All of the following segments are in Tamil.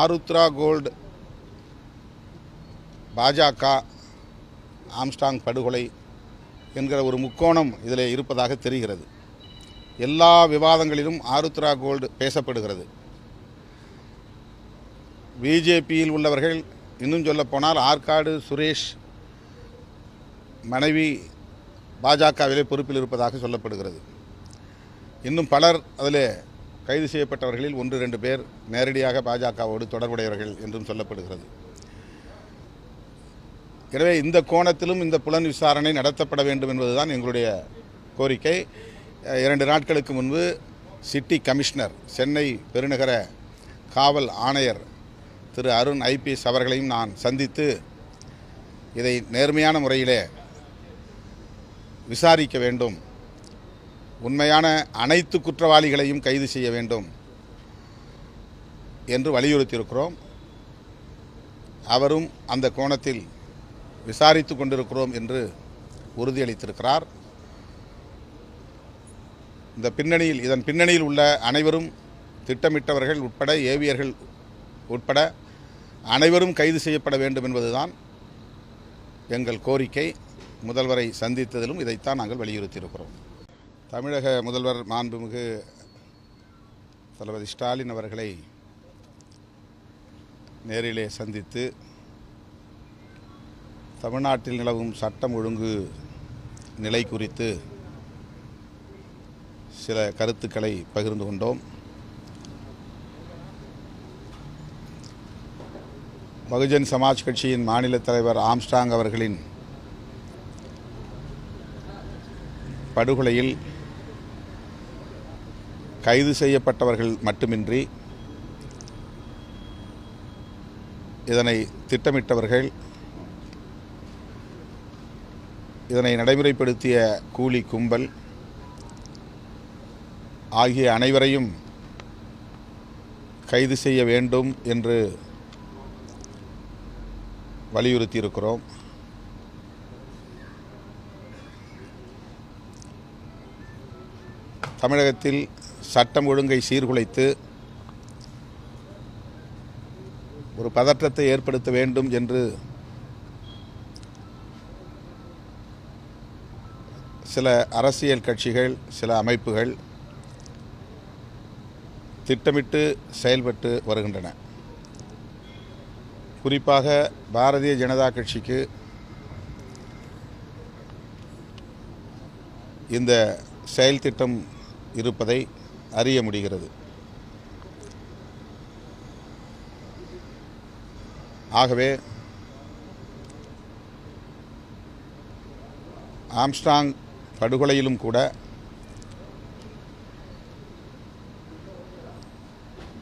ஆருத்ரா கோல்டு பாஜக ஆம்ஸ்டாங் படுகொலை என்கிற ஒரு முக்கோணம் இதில் இருப்பதாக தெரிகிறது. எல்லா விவாதங்களிலும் ஆருத்ரா கோல்டு பேசப்படுகிறது. பிஜேபியில் உள்ளவர்கள் இன்னும் சொல்லப்போனால் ஆற்காடு சுரேஷ் மனைவி பாஜகவிலே பொறுப்பில் இருப்பதாக சொல்லப்படுகிறது. இன்னும் பலர் அதில் கைது செய்யப்பட்டவர்களில் ஒன்று ரெண்டு பேர் நேரடியாக பாஜகவோடு தொடர்புடையவர்கள் என்றும் சொல்லப்படுகிறது. எனவே இந்த கோணத்திலும் இந்த புலன் விசாரணை நடத்தப்பட வேண்டும் என்பதுதான் எங்களுடைய கோரிக்கை. இரண்டு நாட்களுக்கு முன்பு சிட்டி கமிஷனர் சென்னை பெருநகர காவல் ஆணையர் திரு அருண் ஐபிஎஸ் அவர்களையும் நான் சந்தித்து இதை நேர்மையான முறையிலே விசாரிக்க வேண்டும். உண்மையான அனைத்து குற்றவாளிகளையும் கைது செய்ய வேண்டும் என்று வலியுறுத்தியிருக்கிறோம். அவரும் அந்த கோணத்தில் விசாரித்து கொண்டிருக்கிறோம் என்று உறுதியளித்திருக்கிறார். இந்த பின்னணியில் இதன் பின்னணியில் உள்ள அனைவரும் திட்டமிட்டவர்கள் உட்பட ஏவியர்கள் உட்பட அனைவரும் கைது செய்யப்பட வேண்டும் என்பதுதான் எங்கள் கோரிக்கை. முதல்வரை சந்தித்ததிலும் இதைத்தான் நாங்கள் வலியுறுத்தியிருக்கிறோம். தமிழக முதல்வர் மாண்புமிகு தளபதி ஸ்டாலின் அவர்களை நேரிலே சந்தித்து தமிழ்நாட்டில் நிலவும் சட்டம் ஒழுங்கு நிலை குறித்து சில கருத்துக்களை பகிர்ந்து கொண்டோம். பகுஜன் சமாஜ் கட்சியின் மாநில தலைவர் ஆம்ஸ்டாங் அவர்களின் படுகொலையில் கைது செய்யப்பட்டவர்கள் மட்டுமின்றி இதனை திட்டமிட்டவர்கள் இதனை நடைமுறைப்படுத்திய கூலி கும்பல் ஆகிய அனைவரையும் கைது செய்ய வேண்டும் என்று வலியுறுத்தியிருக்கிறோம். தமிழகத்தில் சட்டம் ஒழுங்கை சீர்குலைத்து ஒரு பதற்றத்தை ஏற்படுத்த வேண்டும் என்று சில அரசியல் கட்சிகள் சில அமைப்புகள் திட்டமிட்டு செயல்பட்டு வருகின்றன. குறிப்பாக பாரதிய ஜனதா கட்சிக்கு இந்த செயல் திட்டம் இருப்பதை அறிய முடிகிறது. ஆகவே ஆம்ஸ்டாங் படுகொலையிலும் கூட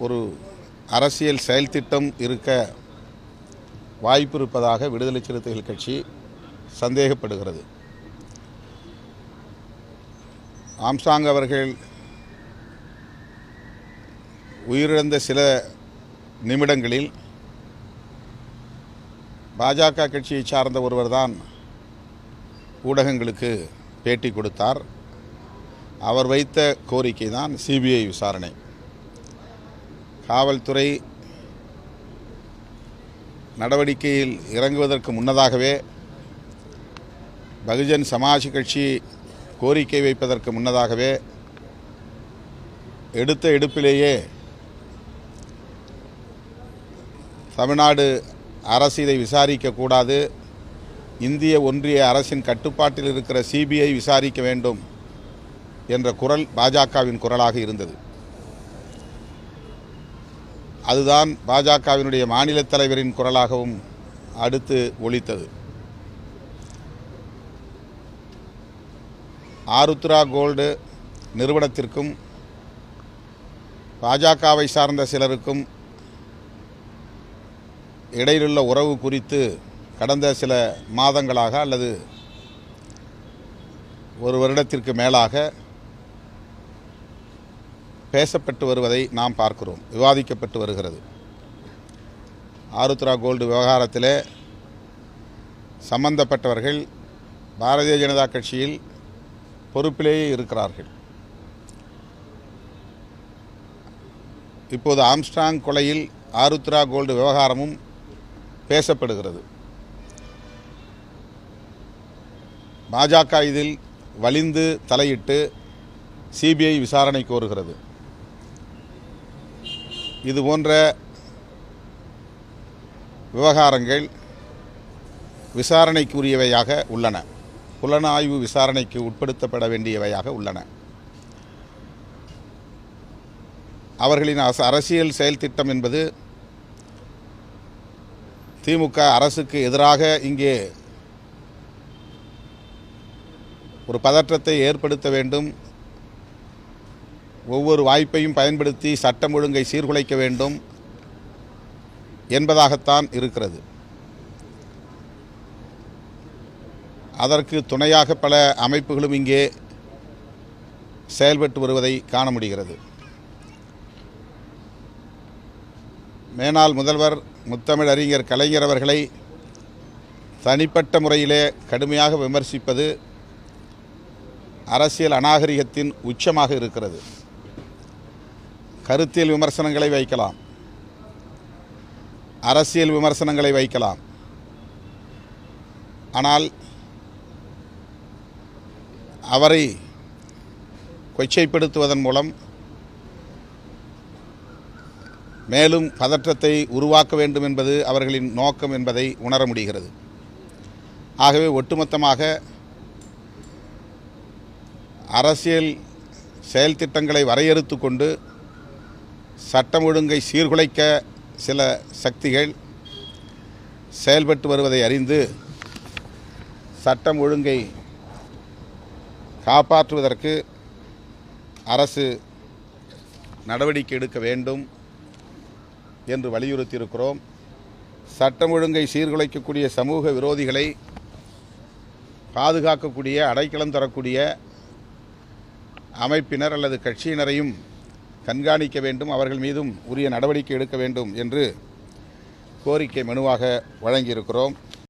ஒரு அரசியல் செயல்திட்டம் இருக்க வாய்ப்பு இருப்பதாக விடுதலை சிறுத்தைகள் கட்சி சந்தேகப்படுகிறது. ஆம்சாங் அவர்கள் உயிரிழந்த சில நிமிடங்களில் பாஜக கட்சியை சார்ந்த ஒருவர்தான் ஊடகங்களுக்கு பேட்டி கொடுத்தார். அவர் வைத்த கோரிக்கை தான் சிபிஐ விசாரணை. காவல்துறை நடவடிக்கையில் இறங்குவதற்கு முன்னதாகவே பகுஜன் சமாஜ் கட்சி கோரிக்கை வைப்பதற்கு முன்னதாகவே எடுத்த எடுப்பிலேயே தமிழ்நாடு அரசு இதை விசாரிக்கக்கூடாது இந்திய ஒன்றிய அரசின் கட்டுப்பாட்டில் இருக்கிற சிபிஐ விசாரிக்க வேண்டும் என்ற குரல் பாஜகவின் குரலாக இருந்தது. அதுதான் பாஜகவினுடைய மாநில தலைவரின் குரலாகவும் அடுத்து ஒழித்தது ஆருத்ரா கோல்டு நிறுவனத்திற்கும் பாஜகவை சார்ந்த சிலருக்கும் இடையிலுள்ள உறவு குறித்து கடந்த சில மாதங்களாக அல்லது ஒரு வருடத்திற்கு மேலாக பேசப்பட்டு வருவதை நாம் பார்க்கிறோம். விவாதிக்கப்பட்டு வருகிறது. ஆருத்ரா கோல்டு விவகாரத்தில் சம்பந்தப்பட்டவர்கள் பாரதிய ஜனதா கட்சியில் பொறுப்பிலேயே இருக்கிறார்கள். இப்போது ஆம்ஸ்ட்ராங் கொலையில் ஆருத்ரா கோல்டு விவகாரமும் பேசப்படுகிறது. பாஜக இதில் வலிந்து தலையிட்டு சிபிஐ விசாரணை கோருகிறது. இது போன்ற விவகாரங்கள் விசாரணைக்குரியவையாக உள்ளன. புலனாய்வு விசாரணைக்கு உட்படுத்தப்பட வேண்டியவையாக உள்ளன. அவர்களின் அரசியல் செயல் திட்டம் என்பது திமுக அரசுக்கு எதிராக இங்கே ஒரு பதற்றத்தை ஏற்படுத்த வேண்டும். ஒவ்வொரு வாய்ப்பையும் பயன்படுத்தி சட்டம் ஒழுங்கை சீர்குலைக்க வேண்டும் என்பதாகத்தான் இருக்கிறது. அதற்கு துணையாக பல அமைப்புகளும் இங்கே செயல்பட்டு வருவதை காண முடிகிறது. மேனால் முதல்வர் முத்தமிழ் அறிஞர் கலைஞர் அவர்களை தனிப்பட்ட முறையிலே கடுமையாக விமர்சிப்பது அரசியல் அநாகரிகத்தின் உச்சமாக இருக்கிறது. கருத்தியல் விமர்சனங்களை வைக்கலாம். அரசியல் விமர்சனங்களை வைக்கலாம். ஆனால் அவரை கொச்சைப்படுத்துவதன் மூலம் மேலும் பதற்றத்தை உருவாக்க வேண்டும் என்பது அவர்களின் நோக்கம் என்பதை உணர முடிகிறது. ஆகவே ஒட்டுமொத்தமாக அரசியல் செயல் திட்டங்களை வரையறுத்து கொண்டு சட்டம் ஒழுங்கை சீர்குலைக்க சில சக்திகள் செயல்பட்டு வருவதை அறிந்து சட்டம் ஒழுங்கை காப்பாற்றுவதற்கு அரசு நடவடிக்கை எடுக்க வேண்டும் என்று வலியுறுத்தியிருக்கிறோம். சட்டம் ஒழுங்கை சீர்குலைக்கக்கூடிய சமூக விரோதிகளை பாதுகாக்கக்கூடிய அடைக்கலம் தரக்கூடிய அமைப்பினர் அல்லது கட்சியினரையும் கண்காணிக்க வேண்டும் அவர்கள் மீதும் உரிய நடவடிக்கை எடுக்க வேண்டும் என்று கோரிக்கை மனுவாக வழங்கியிருக்கிறோம்.